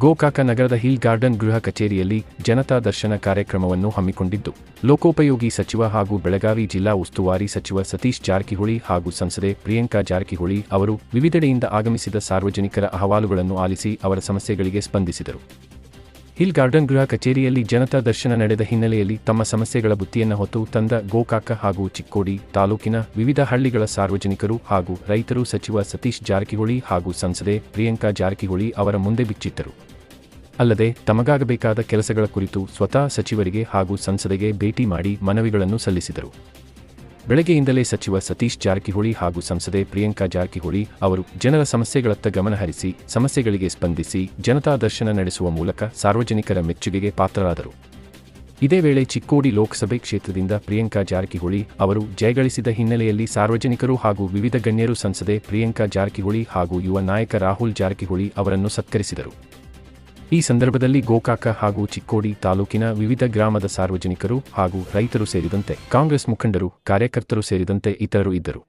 ಗೋಕಾಕ ನಗರದ hill garden ಗೃಹ ಕಚೇರಿಯಲ್ಲಿ ಜನತಾ ದರ್ಶನ ಕಾರ್ಯಕ್ರಮವನ್ನು ಹಮ್ಮಿಕೊಂಡಿದ್ದು, ಲೋಕೋಪಯೋಗಿ ಸಚಿವ ಹಾಗೂ ಬೆಳಗಾವಿ ಜಿಲ್ಲಾ ಉಸ್ತುವಾರಿ ಸಚಿವ ಸತೀಶ್ ಜಾರಕಿಹೊಳಿ ಹಾಗೂ ಸಂಸದೆ ಪ್ರಿಯಾಂಕಾ ಜಾರಕಿಹೊಳಿ ಅವರು ವಿವಿಧೆಡೆಯಿಂದ ಆಗಮಿಸಿದ ಸಾರ್ವಜನಿಕರ ಅಹವಾಲುಗಳನ್ನು ಆಲಿಸಿ ಅವರ ಸಮಸ್ಯೆಗಳಿಗೆ ಸ್ಪಂದಿಸಿದರು. ಹಿಲ್ ಗಾರ್ಡನ್ ಗೃಹ ಕಚೇರಿಯಲ್ಲಿ ಜನತಾ ದರ್ಶನ ನಡೆದ ಹಿನ್ನೆಲೆಯಲ್ಲಿ ತಮ್ಮ ಸಮಸ್ಯೆಗಳ ಬುತ್ತಿಯನ್ನು ಹೊತ್ತು ತಂದ ಗೋಕಾಕ ಹಾಗೂ ಚಿಕ್ಕೋಡಿ ತಾಲೂಕಿನ ವಿವಿಧ ಹಳ್ಳಿಗಳ ಸಾರ್ವಜನಿಕರು ಹಾಗೂ ರೈತರು ಸಚಿವ ಸತೀಶ್ ಜಾರಕಿಹೊಳಿ ಹಾಗೂ ಸಂಸದೆ ಪ್ರಿಯಾಂಕಾ ಜಾರಕಿಹೊಳಿ ಅವರ ಮುಂದೆ ಬಿಚ್ಚಿಟ್ಟರು. ಅಲ್ಲದೆ, ತಮಗಾಗಬೇಕಾದ ಕೆಲಸಗಳ ಕುರಿತು ಸ್ವತಃ ಸಚಿವರಿಗೆ ಹಾಗೂ ಸಂಸದೆಗೆ ಭೇಟಿ ಮಾಡಿ ಮನವಿಗಳನ್ನು ಸಲ್ಲಿಸಿದರು. ಬೆಳಗ್ಗೆಯಿಂದಲೇ ಸಚಿವ ಸತೀಶ್ ಜಾರಕಿಹೊಳಿ ಹಾಗೂ ಸಂಸದೆ ಪ್ರಿಯಾಂಕಾ ಜಾರಕಿಹೊಳಿ ಅವರು ಜನರ ಸಮಸ್ಯೆಗಳತ್ತ ಗಮನಹರಿಸಿ ಸಮಸ್ಯೆಗಳಿಗೆ ಸ್ಪಂದಿಸಿ ಜನತಾ ದರ್ಶನ ನಡೆಸುವ ಮೂಲಕ ಸಾರ್ವಜನಿಕರ ಮೆಚ್ಚುಗೆಗೆ ಪಾತ್ರರಾದರು. ಇದೇ ವೇಳೆ ಚಿಕ್ಕೋಡಿ ಲೋಕಸಭೆ ಕ್ಷೇತ್ರದಿಂದ ಪ್ರಿಯಾಂಕಾ ಜಾರಕಿಹೊಳಿ ಅವರು ಜಯಗಳಿಸಿದ ಹಿನ್ನೆಲೆಯಲ್ಲಿ ಸಾರ್ವಜನಿಕರು ಹಾಗೂ ವಿವಿಧ ಗಣ್ಯರು ಸಂಸದೆ ಪ್ರಿಯಾಂಕಾ ಜಾರಕಿಹೊಳಿ ಹಾಗೂ ಯುವ ನಾಯಕ ರಾಹುಲ್ ಜಾರಕಿಹೊಳಿ ಅವರನ್ನು ಸತ್ಕರಿಸಿದರು. ಈ ಸಂದರ್ಭದಲ್ಲಿ ಗೋಕಾಕ ಹಾಗೂ ಚಿಕ್ಕೋಡಿ ತಾಲೂಕಿನ ವಿವಿಧ ಗ್ರಾಮದ ಸಾರ್ವಜನಿಕರು ಹಾಗೂ ರೈತರು ಸೇರಿದಂತೆ ಕಾಂಗ್ರೆಸ್ ಮುಖಂಡರು, ಕಾರ್ಯಕರ್ತರು ಸೇರಿದಂತೆ ಇತರರು ಇದ್ದರು.